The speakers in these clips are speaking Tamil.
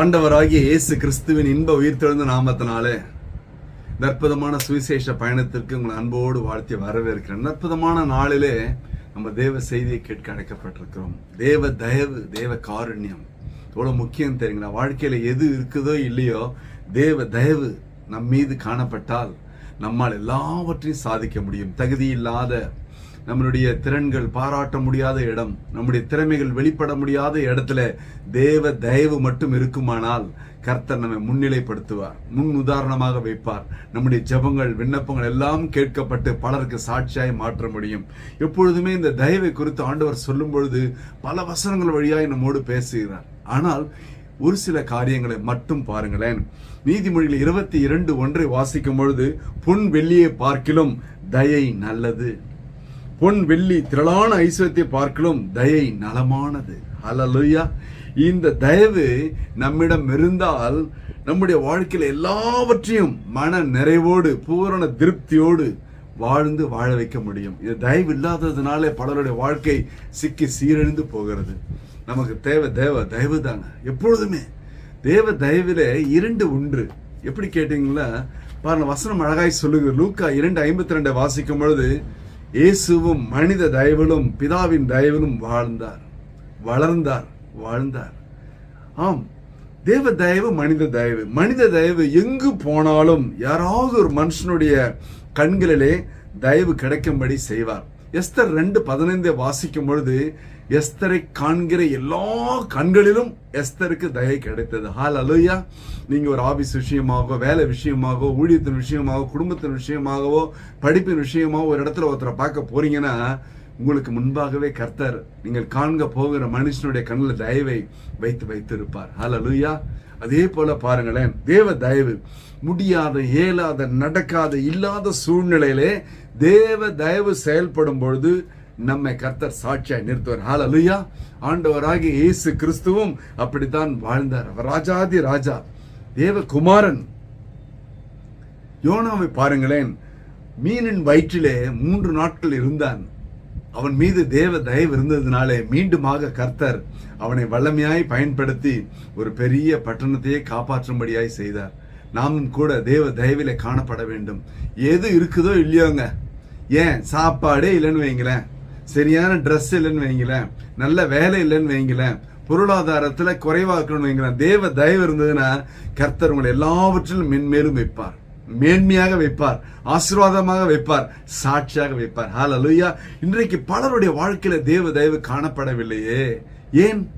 ஆண்டவராகிய இயேசு கிறிஸ்துவின் இன்ப உயிர்த்தெழுந்த நாமத்தினாலே இந்த அற்புதமான சுவிசேஷ பயணத்திற்கு உங்களை அன்போடு வாழ்த்தி வரவேற்கிறேன். நற்புதமான அற்புதமான நாளிலே நம்ம தேவ செய்தியை கேட்க அழைக்கப்பட்டிருக்கிறோம். தேவ தயவு தேவ காருண்யம். எவ்வளோ முக்கியம் தெரியுங்களா? வாழ்க்கையில் எது இருக்குதோ இல்லையோ தேவ தயவு நம் மீது காணப்பட்டால் நம்மால் எல்லாவற்றையும் சாதிக்க முடியும். தகுதி இல்லாத நம்மளுடைய திறன்கள் பாராட்ட முடியாத இடம் நம்முடைய திறமைகள் வெளிப்பட முடியாத இடத்துல தேவ தயவு மட்டும் இருக்குமானால் கர்த்தர் நம்மை முன்னிலைப்படுத்துவார் முன் உதாரணமாக வைப்பார். நம்முடைய ஜெபங்கள் விண்ணப்பங்கள் எல்லாம் கேட்கப்பட்டு பலருக்கு சாட்சியாய் மாற்ற முடியும். எப்பொழுதுமே இந்த தயவை குறித்து ஆண்டவர் சொல்லும் பொழுது பல வசனங்கள் வழியாய் நம்மோடு பேசுகிறார். ஆனால் ஒரு சில காரியங்களை மட்டும் பாருங்களேன். நீதிமொழியில் இருபத்தி இரண்டு ஒன்றை வாசிக்கும் பொழுது பொன் வெள்ளியை பார்க்கிலும் தயை நல்லது. பொன் வெள்ளி திரளான ஐஸ்வர்யத்தை பார்க்கலும் தயை நலமானது. ஹalleluya. இந்த தயவு நம்மிடம் இருந்தால் நம்முடைய வாழ்க்கையில் எல்லாவற்றையும் மன நிறைவோடு பூரண திருப்தியோடு வாழ்ந்து வாழ வைக்க முடியும். இது தயவு இல்லாததுனாலே பலருடைய வாழ்க்கை சிக்கி சீரழிந்து போகிறது. நமக்கு தேவை தேவ தயவு தாங்க எப்பொழுதுமே தேவ தயவில் இரண்டு ஒன்று. எப்படி கேட்டீங்களா? பாருங்க வசனம் அழகாய் சொல்லுங்க லூக்கா இரண்டு ஐம்பத்தி ரெண்டை வாசிக்கும் பொழுது இயேசுவும் மனித தயவிலும் பிதாவின் தயவிலும் வாழ்ந்தார். வளர்ந்தார் வாழ்ந்தார். ஆம் தேவ தயவு மனித தயவு. மனித தயவு எங்கு போனாலும் யாராவது ஒரு மனுஷனுடைய கண்களிலே தயவு கிடைக்கும்படி செய்வார். எஸ்தர் ரெண்டு பதினைந்தை வாசிக்கும் பொழுது எஸ்தரை காண்கிற எல்லா கண்களிலும் எஸ்தருக்கு தயை கிடைத்தது. ஹால் அலுயா நீங்க ஒரு ஆபீஸ் விஷயமாகவோ வேலை விஷயமாகவோ ஊழியத்தின் விஷயமாகவோ குடும்பத்தின் விஷயமாகவோ படிப்பின் விஷயமாகவோ ஒரு இடத்துல ஒருத்தரை பார்க்க போறீங்கன்னா உங்களுக்கு முன்பாகவே கர்த்தர் நீங்கள் காண்க போகிற மனுஷனுடைய கண்ணில் தயவை வைத்து வைத்து இருப்பார் ஹalleluya அதே போல பாருங்களேன் தேவ தயவு முடியாத இயலாத நடக்காத இல்லாத சூழ்நிலையிலே தேவ தயவு செயல்படும் பொழுது நம்மை கர்த்தர் சாட்சியாய் நிறுத்துவார். அலுயா ஆண்டவராகி இயேசு கிறிஸ்துவும் அப்படித்தான் வாழ்ந்தார். அவர் ராஜாதி ராஜா தேவகுமாரன். யோனாவை பாருங்களேன் மீனின் வயிற்றிலே மூன்று நாட்கள் இருந்தான். அவன் மீது தேவ தயவு இருந்ததுனாலே மீண்டுமாக கர்த்தர் அவனை வல்லமையாய் பயன்படுத்தி ஒரு பெரிய பட்டணத்தையே காப்பாற்றும்படியாய் செய்தார். நாமும் கூட தேவ தயவில காணப்பட வேண்டும். எது இருக்குதோ இல்லையோங்க. ஏன்? சாப்பாடே இல்லைன்னு வைங்களேன். சரியான ட்ரெஸ் இல்லைன்னு வைங்களேன். நல்ல வேலை இல்லைன்னு வைங்களேன். பொருளாதாரத்துல குறைவா வைங்களேன். தேவ தயவு இருந்ததுன்னா கர்த்தர் உங்களை எல்லாவற்றிலும் மென்மேலும் வைப்பார். மேன்மையாக வைப்பார் ஆசீர்வாதமாக வைப்பார் சாட்சியாக வைப்பார். ஹalleluya இன்றைக்கு பலருடைய வாழ்க்கையில தேவ தயவு காணப்படவில்லையே. ஏன்?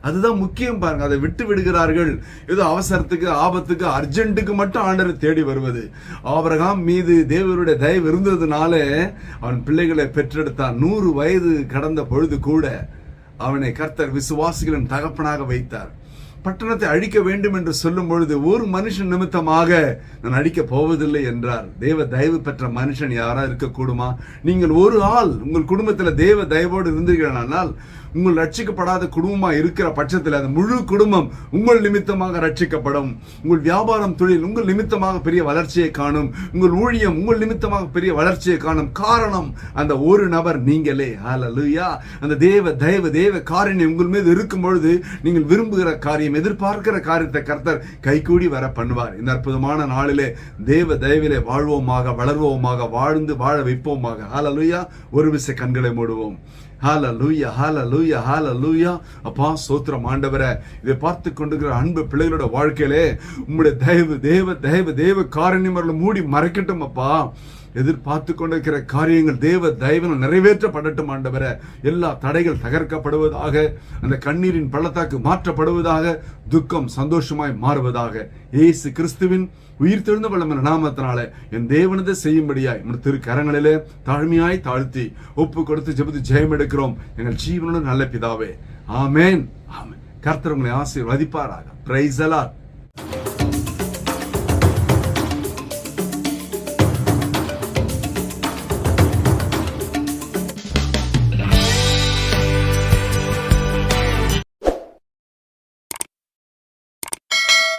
அதுதான் முக்கியம் பாருங்க. அதை விட்டு விடுகிறார்கள். ஏதோ அவசரத்துக்கு ஆபத்துக்கு அர்ஜென்ட்டுக்கு மட்டும் ஆண்டரை தேடி வருவது. ஆபரகாம் மீது தேவருடைய தயவு இருந்ததுனால அவன் பிள்ளைகளை பெற்றெடுத்தான். நூறு வயது கடந்த பொழுது கூட அவனை கர்த்தர் விசுவாசிகளின் தகப்பனாக வைத்தார். பட்டணத்தை அழிக்க வேண்டும் என்று சொல்லும் பொழுது ஒரு மனுஷன் நிமித்தமாக நான் அழிக்க போவதில்லை என்றார். தேவ தயவு பெற்ற மனுஷன் யாரா இருக்கக்கூடுமா? நீங்கள் ஒரு ஆள் உங்கள் குடும்பத்தில் தேவ தயவோடு இருந்தீர்களானால் உங்கள் ரட்சிக்கப்படாத குடும்பமா இருக்கிற பட்சத்தில் அந்த முழு குடும்பம் உங்கள் நிமித்தமாக ரட்சிக்கப்படும். உங்கள் வியாபாரம் தொழில் உங்கள் நிமித்தமாக பெரிய வளர்ச்சியை காணும். உங்கள் ஊழியம் உங்கள் நிமித்தமாக பெரிய வளர்ச்சியை காணும். காரணம் அந்த ஒரு நபர் நீங்களே. ஹalleluya அந்த தேவ தெய்வ தேவ காரியம் உங்கள் மீது இருக்கும் பொழுது நீங்கள் விரும்புகிற காரியம் எதிர்பார்க்கிற காரியத்தை கர்த்தர் கைகூடி வர பண்ணுவார். இந்த அற்புதமான நாளிலே தேவ தயவிலே வாழ்வோமாக வளர்வோமாக வாழ்ந்து வாழ வைப்போமாக. ஹalleluya ஒரு விசை கண்களை மூடுவோம். ஹாலலூயா ஹாலலூயா ஹalleluya அப்பா சோத்திரம் ஆண்டவரை இதை பார்த்து கொண்டுகிற அன்பு பிள்ளைகளோட வாழ்க்கையிலே உங்களுடைய தயவு தேவ தயவு தேவ காரணியம் மூடி மறைக்கட்டும் அப்பா. எதிர்பார்த்து கொண்டிருக்கிற காரியங்கள் தேவ தயவன நிறைவேற்றப்படட்டும் ஆண்டவர. எல்லா தடைகள் தகர்க்கப்படுவதாக அந்த கண்ணீரின் பள்ளத்தாக்கு மாற்றப்படுவதாக துக்கம் சந்தோஷமாய் மாறுவதாக. இயேசு கிறிஸ்துவின் உயிர் தெழுந்த வல்லமன நாமத்தினால என் தேவனதை செய்யும்படியாய் உன் திரு கரங்களிலே தாழ்மையாய் தாழ்த்தி ஒப்பு கொடுத்து ஜெபித்து ஜெயம் எடுக்கிறோம். எங்கள் ஜீவனோட நல்ல பிதாவே. ஆமேன். ஆமேன். கர்த்தர் உங்களை ஆசீர்வதிப்பாராக. Price allot